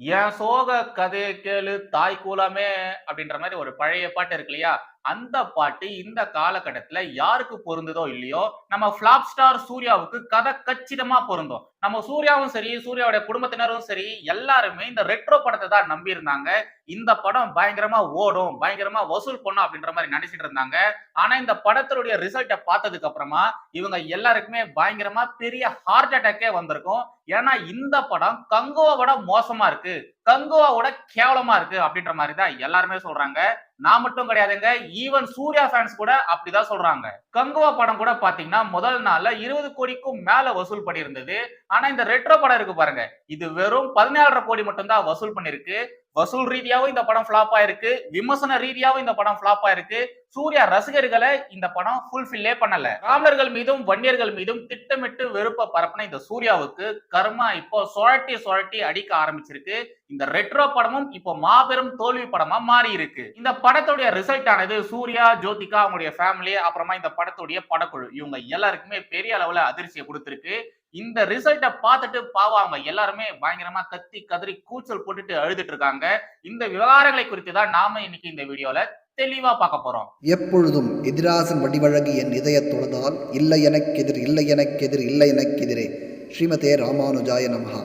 என் சோக கதையை கேளு தாய் கூலமே அப்படின்ற மாதிரி ஒரு பழைய பாட்டு இருக்கு இல்லையா? அந்த பாட்டு இந்த காலகட்டத்துல யாருக்கு பொருந்ததோ இல்லையோ நம்ம பிளாப் ஸ்டார் சூர்யாவுக்கு கதை கச்சிதமா பொருந்தும். நம்ம சூர்யாவும் சரி சூர்யாவுடைய குடும்பத்தினரும் சரி எல்லாருமே இந்த ரெட்ரோ படத்தை தான் நம்பி இருந்தாங்க இந்த படம் பயங்கரமா ஓடும் பயங்கரமா வசூல் பண்ணும் அப்படின்ற மாதிரி நினைச்சிட்டு இருந்தாங்க. ஆனா இந்த படத்தினுடைய ரிசல்ட்டை பார்த்ததுக்கு அப்புறமா இவங்க எல்லாருக்குமே பயங்கரமா பெரிய ஹார்ட் அட்டாக்கே வந்திருக்கும். ஏன்னா இந்த படம் கங்கோவோட மோசமா இருக்கு. கங்குவாவோட கேவலமா இருக்கு அப்படின்ற மாதிரி தான் எல்லாருமே சொல்றாங்க. நான் மட்டும் கிடையாதுங்க ஈவன் சூர்யா ஃபேன்ஸ் கூட அப்படிதான் சொல்றாங்க. கங்குவா படம் கூட பாத்தீங்கன்னா முதல் நாள்ல இருபது கோடிக்கும் மேல வசூல் பண்ணியிருந்தது. ஆனா இந்த ரெட்ரோ படம் இருக்கு பாருங்க. இது வெறும் பதினேழரை கோடி மட்டும் தான் வசூல் பண்ணிருக்கு வசூல் ரீதியாவும் இந்த படம் ஃபிளாப் ஆயிருக்கு. விமர்சன ரீதியாவும் இந்த படம் ஃபிளாப் ஆயிருக்கு. சூர்யா ரசிகர்களை இந்த படம் ஃபுல்ஃபில்லே பண்ணல. ராமர்கள் மீதும் வன்னியர்கள் மீதும் திட்டமிட்டு வெறுப்ப பரப்பின இந்த சூர்யாவுக்கு கர்மா இப்போ சுழட்டி சுழட்டி அடிக்க ஆரம்பிச்சிருக்கு. இந்த ரெட்ரோ படமும் இப்போ மாபெரும் தோல்வி படமா மாறி இருக்கு இந்த படத்துடைய ரிசல்ட் ஆனது சூர்யா ஜோதிகா அவங்களுடைய ஃபேமிலி அப்புறமா இந்த படத்துடைய படக்குழு. இவங்க எல்லாருக்குமே பெரிய அளவுல அதிர்ச்சியை கொடுத்திருக்கு. இந்த ரிசல்ட்டை பார்த்துட்டு பாவம் அவங்க எல்லாருமே பயங்கரமா கத்தி கதறி கூச்சல் போட்டுட்டு அழுதுட்டு இருக்காங்க. இந்த விவகாரங்களை குறித்து தான் நாம இன்னைக்கு இந்த வீடியோல தெளிவா பார்க்க போறோம். எப்பொழுதும் எதிராசன் வடிவழகு என் இதயத் தொழுதால் இல்லை எனக்கெதிர் இல்லை எனக்கெதிர் இல்லை எனக்கெதிரே ஸ்ரீமதே ராமானுஜாய நமஹா.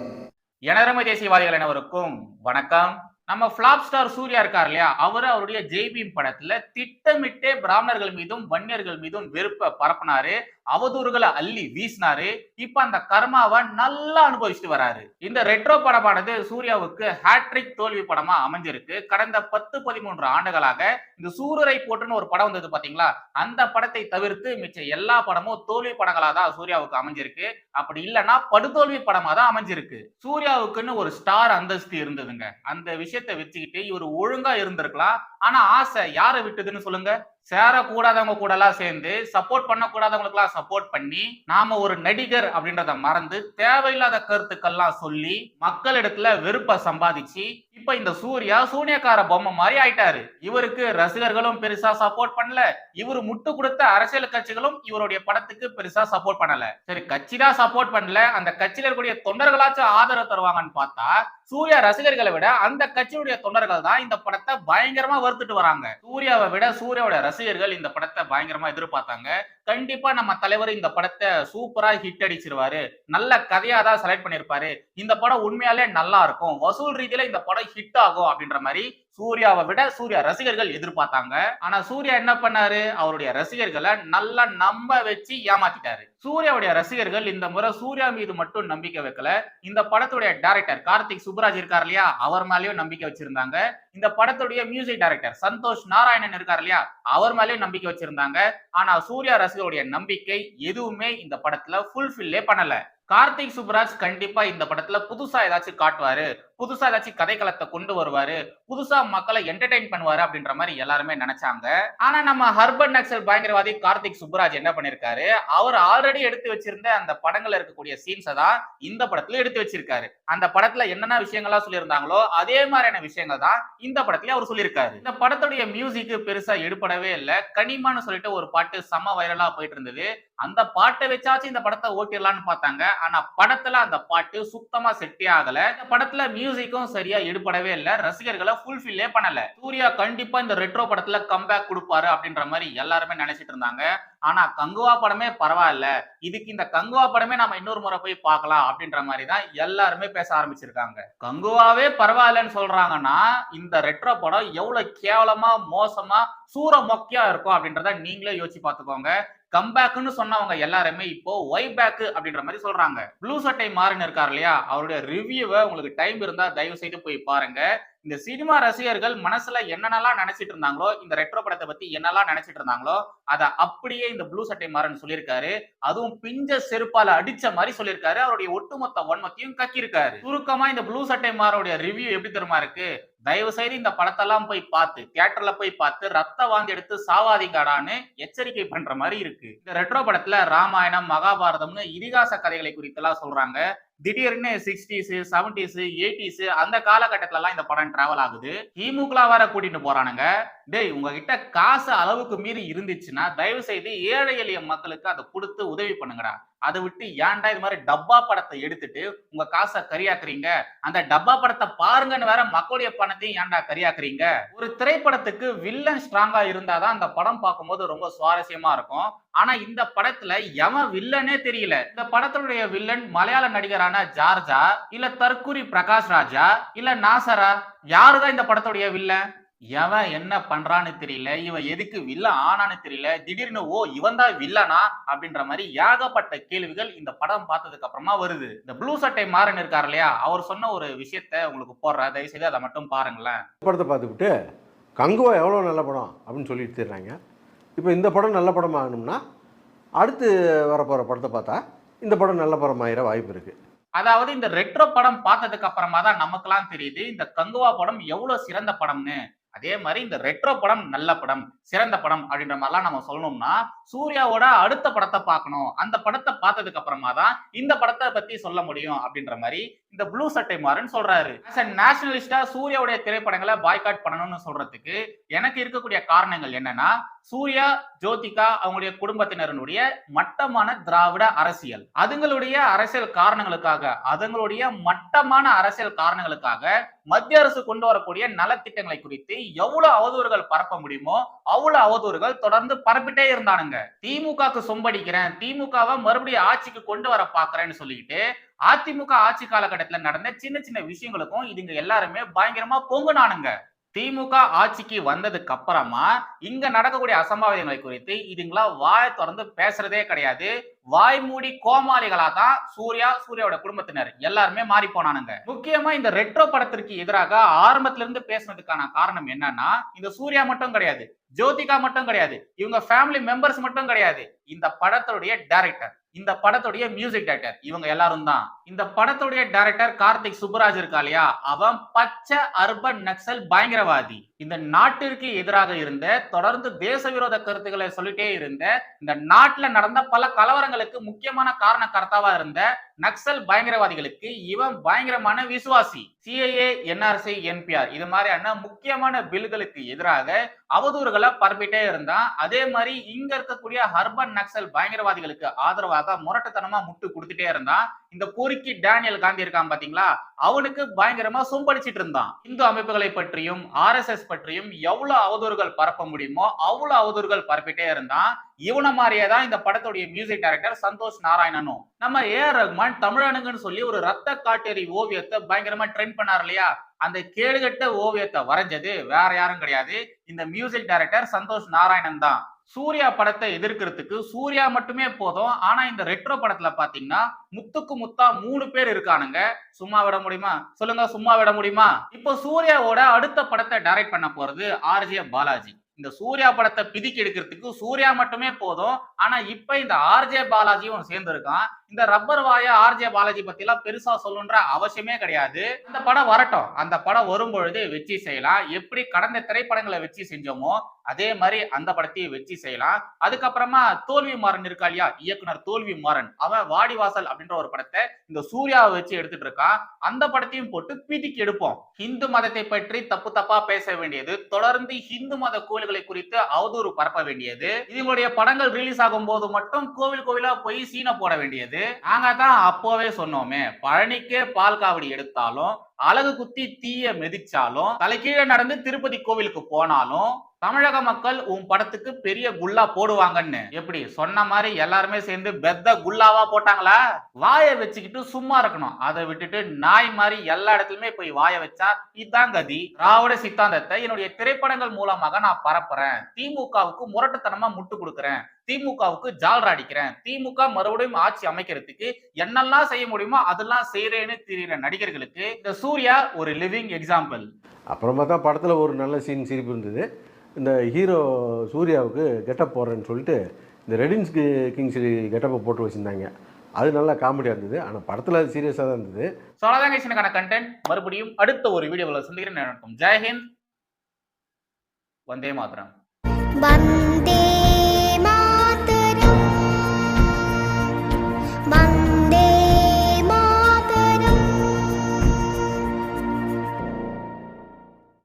எனரமை தேசியவாதிகள் அனைவருக்கும் வணக்கம். நம்ம பிளாப் ஸ்டார் சூர்யா இருக்கார் இல்லையா? அவர் அவருடைய ஜெய்பீம் படத்துல திட்டமிட்டே பிராமணர்கள் மீதும் வன்னியர்கள் மீதும் வெறுப்ப பரப்புனாரு. அவதூறுகளை அள்ளி வீசினாரு. இப்ப அந்த கர்மாவை நல்லா அனுபவிச்சுட்டு வராரு. இந்த ரெட்ரோ படமானது சூர்யாவுக்கு ஹேட்ரிக் தோல்வி படமா அமைஞ்சிருக்கு. கடந்த பத்து பதிமூன்று ஆண்டுகளாக இந்த சூரரை போட்டுன்னு ஒரு படம் வந்தது பாத்தீங்களா? அந்த படத்தை தவிர்த்து மிச்ச எல்லா படமும் தோல்வி படங்களா தான் சூர்யாவுக்கு அமைஞ்சிருக்கு. அப்படி இல்லைன்னா படுதோல்வி படமா தான் அமைஞ்சிருக்கு. சூர்யாவுக்குன்னு ஒரு ஸ்டார் அந்தஸ்து இருந்ததுங்க. அந்த விஷயத்தை வச்சுக்கிட்டு இவர் ஒழுங்கா இருந்திருக்கலாம். ஆனா ஆசை யாரை விட்டுதுன்னு சொல்லுங்க? சேரக்கூடாதவங்க கூட எல்லாம் சேர்ந்து சப்போர்ட் பண்ணக்கூடாதவங்களுக்கு எல்லாம் சப்போர்ட் பண்ணி நாம ஒரு நடிகர் அப்படின்றத மறந்து தேவையில்லாத கருத்துக்கள்லாம் சொல்லி மக்களிடத்துல வெறுப்ப சம்பாதிச்சு இப்ப இந்த சூர்யா சூனியக்கார பொம்மை மாதிரி ஆயிட்டாரு. இவருக்கு ரசிகர்களும் பெருசா சப்போர்ட் பண்ணல. இவரு முட்டு கொடுத்த அரசியல் கட்சிகளும் இவருடைய படத்துக்கு பெருசா சப்போர்ட் பண்ணல. சரி கட்சி தான் சப்போர்ட் பண்ணல. அந்த கட்சியில இருக்கக்கூடிய தொண்டர்களாச்சும் ஆதரவு தருவாங்கன்னு பார்த்தா சூர்யா ரசிகர்களை விட அந்த கட்சியுடைய தொண்டர்கள் தான் இந்த படத்தை பயங்கரமா வறுத்துட்டு வராங்க. சூர்யாவை விட சூர்யாவோட ரசிகர்கள் இந்த படத்தை பயங்கரமா எதிர்பார்த்தாங்க. கண்டிப்பா நம்ம தலைவர் இந்த படத்தை சூப்பரா ஹிட் அடிச்சிருவாரு. நல்ல கதையா தான் செலக்ட் பண்ணிருப்பாரு இந்த படம் உண்மையாலே நல்லா இருக்கும். வசூல் ரீதியில இந்த படம் ஹிட் ஆகும் அப்படின்ற மாதிரி சூர்யாவை விட சூர்யா ரசிகர்கள் எதிர்பார்த்தாங்க. ஆனா சூர்யா என்ன பண்ணாரு? அவருடைய ரசிகர்களை நல்லா நம்ப வச்சு ஏமாத்திட்டாரு. சூர்யாவுடைய ரசிகர்கள் இந்த முறை சூர்யா மீது மட்டும் நம்பிக்கை வைக்கல. இந்த படத்துடைய டைரக்டர் கார்த்திக் சுப்ராஜ் இருக்கார் இல்லையா? அவர் மேலேயும் நம்பிக்கை வச்சிருந்தாங்க. இந்த படத்துடைய மியூசிக் டைரக்டர் சந்தோஷ் நாராயணன் இருக்கார் இல்லையா? அவர் மேலேயும் நம்பிக்கை வச்சிருந்தாங்க. ஆனா சூர்யா ரசிகருடைய நம்பிக்கை எதுவுமே இந்த படத்துல ஃபுல்ஃபில்லே பண்ணல. கார்த்திக் சுப்ராஜ் கண்டிப்பா இந்த படத்துல புதுசா ஏதாச்சும் காட்டுவாரு. புதுசா ஏதாச்சும் கதைக்களத்தை கொண்டு வருவாரு புதுசா மக்களை என்டர்டைன் பண்ணுவாரு அப்படின்ற மாதிரி எல்லாருமே நினைச்சாங்க. ஆனா நம்ம ஹர்பன் நக்சல் பயங்கரவாதி கார்த்திக் சுப்ராஜ் என்ன பண்ணிருக்காரு? அவர் ஆல்ரெடி எடுத்து வச்சிருந்த அந்த படங்கள்ல இருக்கக்கூடிய சீன்ஸை தான் இந்த படத்துல எடுத்து வச்சிருக்காரு. அந்த படத்துல என்னென்ன விஷயங்கள்லாம் சொல்லியிருந்தாங்களோ அதே மாதிரியான விஷயங்கள் தான் இந்த படத்துல அவர் சொல்லியிருக்காரு. இந்த படத்துடைய மியூசிக் பெருசா எடுப்படவே இல்லை. கனிமான்னு சொல்லிட்டு ஒரு பாட்டு செம்ம வைரலா போயிட்டு இருந்தது. அந்த பாட்டை வச்சாச்சும் இந்த படத்தை ஓட்டிடலாம்னு பார்த்தாங்க. ஆனா படத்துல அந்த பாட்டு சுத்தமா செட்டே ஆகல. இந்த படத்துல மியூசிக்கும் சரியா எடுபடவே இல்ல. ரசிகர்களை ஃபுல்ஃபில்லே பண்ணல. சூர்யா கண்டிப்பா இந்த ரெட்ரோ படத்துல கம்பேக் கொடுப்பாரு அப்படின்ற மாதிரி எல்லாருமே நினைச்சிட்டு இருந்தாங்க. ஆனா கங்குவா படமே பரவாயில்ல. இதுக்கு இந்த கங்குவா படமே நம்ம இன்னொரு முறை போய் பார்க்கலாம் அப்படின்ற மாதிரி தான் எல்லாருமே பேச ஆரம்பிச்சிருக்காங்க. கங்குவாவே பரவாயில்லன்னு சொல்றாங்கன்னா இந்த ரெட்ரோ படம் எவ்வளவு கேவலமா மோசமா சூற மொக்கையா இருக்கும் அப்படின்றத நீங்களே யோசிச்சு பார்த்துக்கோங்க. கம்பேக்னு சொன்னவங்க எல்லாருமே இப்போ ஒய் பேக் அப்படின்ற மாதிரி சொல்றாங்க. ப்ளூ சட்டை மாறின்னு இருக்கார் இல்லையா? அவருடைய ரிவ்யூவை உங்களுக்கு டைம் இருந்தா தயவு செய்து போய் பாருங்க. இந்த சினிமா ரசிகர்கள் மனசுல என்னென்னலாம் நினைச்சிட்டு இருந்தாங்களோ இந்த ரெட்ரோ படத்தை பத்தி என்னெல்லாம் நினைச்சிட்டு இருந்தாங்களோ அதை அப்படியே இந்த ப்ளூ சட்டை மாறன் சொல்லியிருக்காரு. அதுவும் பிஞ்ச செருப்பால அடிச்ச மாதிரி சொல்லியிருக்காரு. அவருடைய ஒட்டுமொத்த ஒன்மத்தையும் கக்கியிருக்காரு. சுருக்கமா இந்த ப்ளூ சட்டை மாரோடைய ரிவ்யூ எப்படி தெரியுமா இருக்கு? தயவு செய்து இந்த படத்தெல்லாம் போய் பார்த்து தியேட்டர்ல போய் பார்த்து ரத்த வாந்தி எடுத்து சாவாதிங்காடான்னு எச்சரிக்கை பண்ற மாதிரி இருக்கு. இந்த ரெட்ரோ படத்துல ராமாயணம் மகாபாரதம்னு இதிகாச கதைகளை குறித்தெல்லாம் சொல்றாங்க. திடீர்னு சிக்ஸ்டீஸ் செவன்டிஸ் எயிட்டிஸ் அந்த காலகட்டத்துல எல்லாம் இந்த படம் டிராவல் ஆகுது. திமுகலாம் வேற கூட்டிட்டு போறானுங்க. டேய் உங்ககிட்ட காசு அளவுக்கு மீறி இருந்துச்சுன்னா தயவு செய்து ஏழை எளிய மக்களுக்கு அதை கொடுத்து உதவி பண்ணுங்கடா. அதை விட்டு ஏன்டா இது மாதிரி டப்பா படத்தை எடுத்துட்டு உங்க காசை கரியாக்குறீங்க? அந்த டப்பா படத்தை பாருங்கன்னு வேற மக்களுடைய பணத்தையும் ஏன்டா கரியாக்குறீங்க? ஒரு திரைப்படத்துக்கு வில்லன் ஸ்ட்ராங்கா இருந்தாதான் அந்த படம் பார்க்கும்போது ரொம்ப சுவாரஸ்யமா இருக்கும். ஆனா இந்த படத்துல எவன் வில்லனே தெரியல. இந்த படத்தினுடைய வில்லன் மலையாள நடிகர் நடிகரான ஜார்ஜா இல்ல தற்குறி பிரகாஷ் ராஜா இல்ல நாசரா? யாருதான் இந்த படத்துடைய வில்லன்? எவன் என்ன பண்றான்னு தெரியல இவன் எதுக்கு வில்ல ஆனான்னு தெரியல திடீர்னு ஓ இவன் தான் வில்லனா? அப்படின்ற மாதிரி ஏகப்பட்ட கேள்விகள் இந்த படம் பார்த்ததுக்கு அப்புறமா வருது. இந்த ப்ளூ சட்டை மாறன் இருக்காரு இல்லையா அவர் சொன்ன ஒரு விஷயத்த உங்களுக்கு போடுற தயவு செய்து அதை மட்டும் பாருங்களேன். படத்தை பார்த்துக்கிட்டு கங்குவா எவ்வளோ நல்ல படம் அப்படின்னு சொல்லிட்டு தர்றாங்க இப்போ இந்த படம் நல்ல படம் ஆகணும்னா அடுத்து வரப்போகிற படத்தை பார்த்தா இந்த படம் நல்ல படம் ஆகிற வாய்ப்பு இருக்குது அதாவது இந்த ரெட்ரோ படம் பார்த்ததுக்கு அப்புறமா தான் நமக்கெல்லாம் தெரியுது இந்த கங்குவா படம் எவ்வளவு சிறந்த படம்னு. அதே மாதிரி இந்த ரெட்ரோ படம் நல்ல படம் சிறந்த படம் அப்படின்ற மாதிரிலாம் நம்ம சொல்லணும்னா சூர்யாவோட அடுத்த படத்தை பார்க்கணும். அந்த படத்தை பார்த்ததுக்கு அப்புறமா தான் இந்த படத்தை பத்தி சொல்ல முடியும் அப்படின்ற மாதிரி இந்த ப்ளூ சட்டை மாறன் சொல்றாரு. நேஷனலிஸ்டா சூர்யாவுடைய திரைப்படங்களை பாய்காட் பண்ணணும்னு சொல்றதுக்கு எனக்கு இருக்கக்கூடிய காரணங்கள் என்னன்னா சூர்யா ஜோதிகா அவங்களுடைய குடும்பத்தினருடைய மட்டமான திராவிட அரசியல். அதுங்களுடைய அரசியல் காரணங்களுக்காக அதுங்களுடைய மட்டமான அரசியல் காரணங்களுக்காக மத்திய அரசு கொண்டு வரக்கூடிய நலத்திட்டங்களை குறித்து எவ்வளவு அவதூறுகள் பரப்ப முடியுமோ அவ்வளவு அவதூறுகள் தொடர்ந்து பரப்பிட்டே இருந்தானுங்க. திமுகக்கு சொம்படிக்கிறேன் திமுகவை மறுபடியும் ஆட்சிக்கு கொண்டு வர பாக்குறேன்னு சொல்லிட்டு அதிமுக ஆட்சி காலகட்டத்தில் நடந்த சின்ன சின்ன விஷயங்களுக்கும் இதுங்க எல்லாருமே பயங்கரமா பொங்குனானுங்க. திமுக ஆட்சிக்கு வந்ததுக்கு அப்புறமா இங்க நடக்கக்கூடிய அசம்பாவிதங்களை குறித்து இதுங்களா வாய திறந்து பேசுறதே கிடையாது. வாய் மூடி கோமாளிகளா தான் சூர்யா சூர்யாவோட குடும்பத்தினர். எல்லாருமே மாறி போனானுங்க. முக்கியமா இந்த ரெட்ரோ படத்திற்கு எதிராக ஆரம்பத்துல இருந்து பேசுனதுக்கான காரணம் என்னன்னா இந்த சூர்யா மட்டும் கிடையாது. ஜோதிகா மட்டும் கிடையாது. இவங்க ஃபேமிலி மெம்பர்ஸ் மட்டும் கிடையாது. இந்த படத்துடைய டைரக்டர் இந்த படத்துடைய மியூசிக் டைரக்டர் இவங்க எல்லாரும் தான். இந்த படத்துடைய டைரக்டர் கார்த்திக் சுப்புராஜ் இருக்கா இல்லையா? அவன் பச்சை அர்பன் நக்சல் பயங்கரவாதி. இந்த நாட்டிற்கு எதிராக இருந்த தொடர்ந்து தேச விரோத கருத்துக்களை சொல்லிட்டே இருந்த இந்த நாட்டுல நடந்த பல கலவரங்களுக்கு முக்கியமான காரண கர்த்தாவா இருந்த நக்சல் பயங்கரவாதிகளுக்கு இவன் பயங்கரமான விசுவாசி. சிஐஏ என்ஆர்சி என்பிஆர் இது மாதிரியான முக்கியமான பில்களுக்கு எதிராக அவதூறுகளை பரப்பிட்டே இருந்தான். அதே மாதிரி இங்க இருக்கக்கூடிய ஹர்பன் நக்சல் பயங்கரவாதிகளுக்கு ஆதரவாக முரட்டுத்தனமா முட்டு கொடுத்துட்டே இருந்தான். இந்த பொறுக்கி டேனியல் காந்தி இருக்கான் பாத்தீங்களா? அவனுக்கு பயங்கரமா சொம்படிச்சிட்டு இருந்தான். இந்து அமைப்புகளை பற்றியும் ஆர்எஸ்எஸ் பற்றியும் எவ்வளவு அவதூறுகள் பரப்ப முடியுமோ அவ்வளவு அவதூறுகள் பரப்பிட்டே இருந்தான். இவனை மாதிரியே தான் இந்த படத்துடைய மியூசிக் டைரக்டர் சந்தோஷ் நாராயணனும். நம்ம ஏ ஆர் ரஹ்மான் தமிழனுங்கன்னு சொல்லி ஒரு ரத்த காட்டேரி ஓவியத்தை பயங்கரமா ட்ரெண்ட் பண்ணார் இல்லையா? அந்த கேடுகட்ட ஓவியத்தை வரைஞ்சது வேற யாரும் கிடையாது. இந்த மியூசிக் டைரக்டர் சந்தோஷ் நாராயணன் தான். சூர்யா படத்தை எதிர்க்கிறதுக்கு சூர்யா மட்டுமே போதும். ஆனா இந்த ரெட்ரோ படத்துல பாத்தீங்கன்னா முத்துக்கு முத்தா மூணு பேர் இருக்கானுங்க. சும்மா விட முடியுமா? சொல்லுங்க சும்மா விட முடியுமா? இப்போ சூர்யாவோட அடுத்த படத்தை டைரக்ட் பண்ண போறது ஆர்ஜே பாலாஜி. இந்த சூர்யா படத்தை பிதிக்கி எடுக்கிறதுக்கு சூர்யா மட்டுமே போதும். ஆனா இப்ப இந்த ஆர்ஜே பாலாஜியும் சேர்ந்திருக்கான். இந்த ரப்பர் வாய ஆர்ஜே பாலாஜி பத்தி எல்லாம் பெருசா சொல்லணுன்ற அவசியமே கிடையாது. அந்த படம் வரட்டும். அந்த படம் வரும் பொழுது வெற்றி செய்யலாம். எப்படி கடந்த திரைப்படங்களை வெற்றி செஞ்சோமோ அதே மாதிரி அந்த படத்தையும் வெற்றி செய்யலாம். அதுக்கப்புறமா தோல்வி மாறன் இருக்கா இல்லையா? இயக்குனர் தோல்வி மாறன். அவன் வாடிவாசல் அப்படின்ற ஒரு படத்தை இந்த சூர்யாவை வச்சு எடுத்துட்டு இருக்கான். அந்த படத்தையும் போட்டு பீட்டிக்கு எடுப்போம். ஹிந்து மதத்தை பற்றி தப்பு தப்பா பேச வேண்டியது தொடர்ந்து ஹிந்து மத கோயில்களை குறித்து அவதூறு பரப்ப வேண்டியது இவங்களுடைய படங்கள் ரிலீஸ் ஆகும் போது மட்டும் கோவில் கோவிலா போய் சீனை போட வேண்டியது நாங்க தான் அப்போவே சொன்னோமே பழனிக்கே பால் காவடி எடுத்தாலும் அழகு குத்தி தீய மிதிச்சாலும் தலைகீழ நடந்து திருப்பதி கோவிலுக்கு போனாலும் தமிழக மக்கள் உன் படத்துக்கு பெரிய குல்லா போடுவாங்கன்னு. எப்படி? சொன்ன மாதிரி எல்லாருமே சேர்ந்து பெத்த குல்லாவா போட்டாங்களா? வாயை வச்சுக்கிட்டு சும்மா இருக்கணும். அதை விட்டுட்டு நாய் மாதிரி எல்லா இடத்துலயுமே போய் வாயை வச்சா இதான் கதி. திராவிட சித்தாந்தத்தை என்னுடைய திரைப்படங்கள் மூலமாக நான் பரப்புறேன். திமுகவுக்கு முரட்டுத்தனமா முட்டு கொடுக்குறேன். திமுகவுக்கு ஜால்ரா அடிக்கிறேன். திமுக மறுபடியும் ஆட்சி அமைக்கிறதுக்கு என்னெல்லாம் செய்ய முடியுமோ அதெல்லாம் செய்யறேன்னு தெரியுற நடிகர்களுக்கு இந்த சூர்யா ஒரு லிவிங் எக்ஸாம்பிள் அப்புறமா தான் படத்தில் ஒரு நல்ல சீன் சிரிப்பு இருந்தது. இந்த ஹீரோ சூர்யாவுக்கு கெட்டப் போடுறேன்னு சொல்லிட்டு இந்த ரெடின்ஸ் கிங்ஸ் கெட்டப்பை போட்டு வச்சுருந்தாங்க. அது நல்லா காமெடியாக இருந்தது. ஆனால் படத்தில் அது சீரியஸாக தான் இருந்தது. ஸோ அவ்வளோதான் guys கண்டென்ட் மறுபடியும் அடுத்த ஒரு வீடியோவில் சந்திக்கிறேன். வணக்கம் ஜெய் ஹிந்த். வந்தே மாதரம். வந்தே